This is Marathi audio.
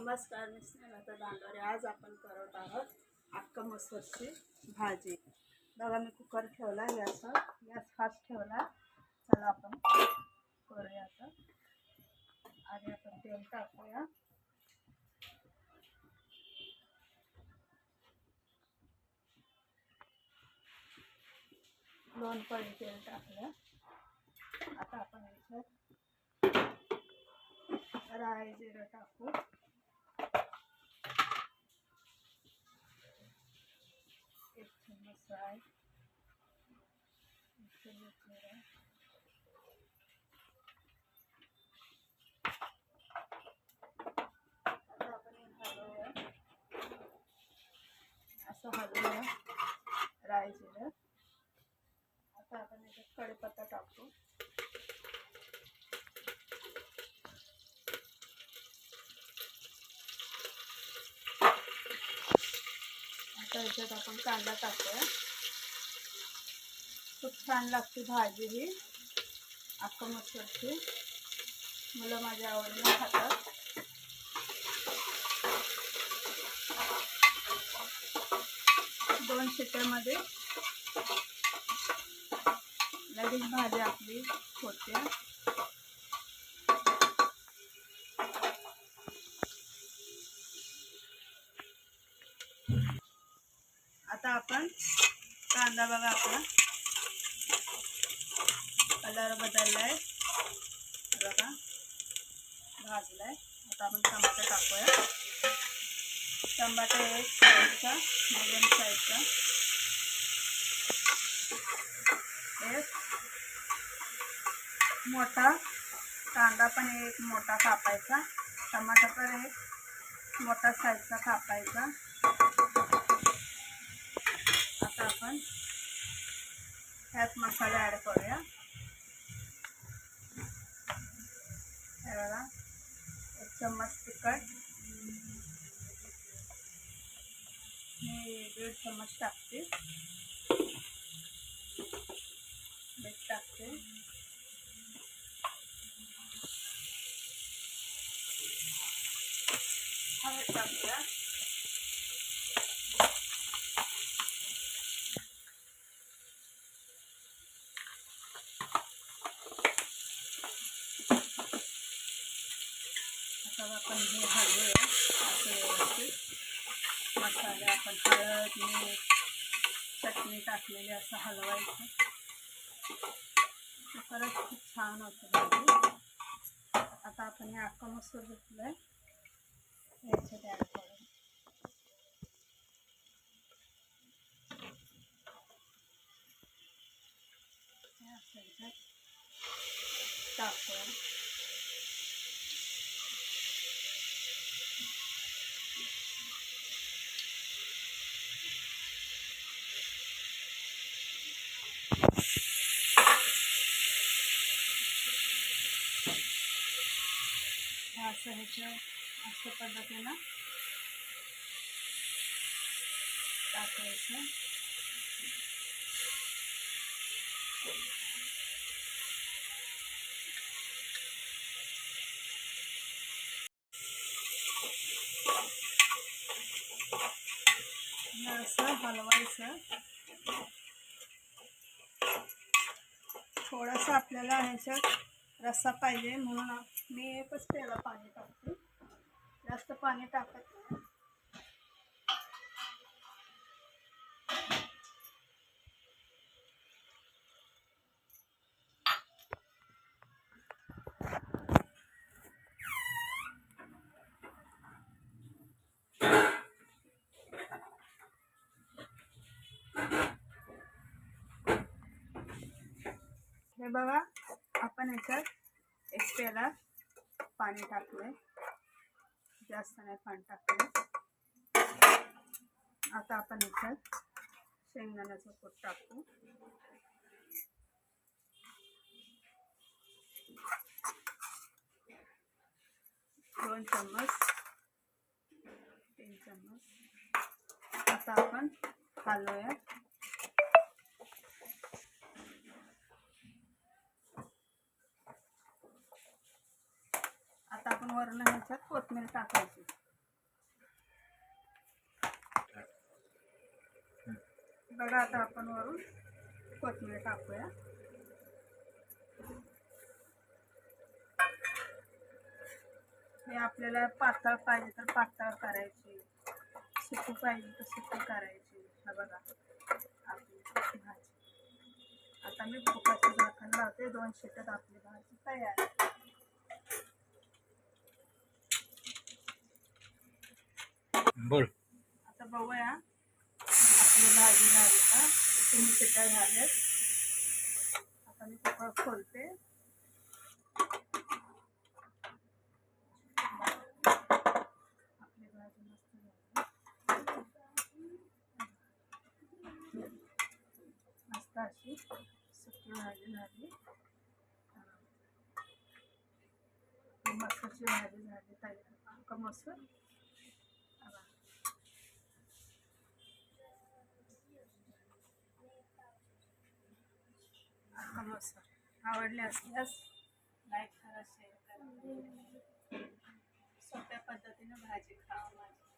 नमस्कार मी स्नेहलता दांडोरे. आज आपण करत आहोत अक्का मसूरची भाजी. बघा मी कुकर ठेवला याचा गॅस फास्ट ठेवला. चला आपण करूया आता. आणि आपण तेल टाकूया. दोन पळी तेल टाकलं. आता आपण याच्यात राय जिरं टाकू. एक चम्मच राई एक आता आपण असं हलवूया राई आता आपण याच्यात कढीपत्ता टाकू. आता याच्यात आपण कांदा टाकूया खूप छान लागते भाजी ही. अख्खा मसूरची मुलं माझ्या आवडीने खातात. दोन शिट्यामध्ये लगेच भाजी आपली होते. आता आपण कांदा बघा आपला. कलर आहे बघा. भाजलाय. आता आपण टमाटर टाकूया. टमाटर एक साईजचा मध्यम साईजचा एक मोठा कांदा पण एक मोठा कापायचा. टमाटर पण एक मोठा साईजचा कापायचा. आपण ह्यात मसाला ॲड करूया. हे एक चम्मच तिखट. मी दीड चम्मच टाकते. मीठ टाकते. हळद टाकूया आता आपण हे हलवूया असे व्यवस्थित. मसाले आपण हळद मीठ चटणी टाकलेली असं हलवायचं. ते परत खूप छान होतं आता आपण हे अख्खा मसूर घेतलं आहे याच्यात ॲड करू टाकून असं याच्यात असं ह्याच्या अशा पद्धतीनं टाकायचं. असं हलवायचं. थोडंसं आपल्याला ह्याच्यात रस्सा पाहिजे म्हणून मी एकच त्याला पाणी टाकते. जास्त पाणी टाकत नाही. हे बघा आपण याच्यात एक पेला पाणी टाकलंय. जास्त नाही पाणी टाकलं आता आपण इथं शेंगदाण्याचं कूट टाकू. दोन चम्मच तीन चम्मच. आता आपण हलवूया. वरून ह्याच्यात कोथमीर टाकायची. बघा आता आपण वरून कोथमीर टाकूया. हे आपल्याला पातळ पाहिजे तर पातळ करायची. सुकू पाहिजे तर सुकू करायची. हा बघा. आपली भाजी. आता मी फुकाची झाकण लावते. दोन शेतात आपली भाजी तयार बोल आता बघूया. आपली भाजी झाली का? तुम्ही शिट्ट्या झाल्यात आता मी कुकर खोलते. आपली भाजी मस्त झाली मस्त अशी सुकी भाजी झाली. ही भाजी झाली तयार अख्खा हो सर आवडले असल्यास लाईक करा शेअर करा. सोप्या पद्धतीनं भाजी खावा माझी.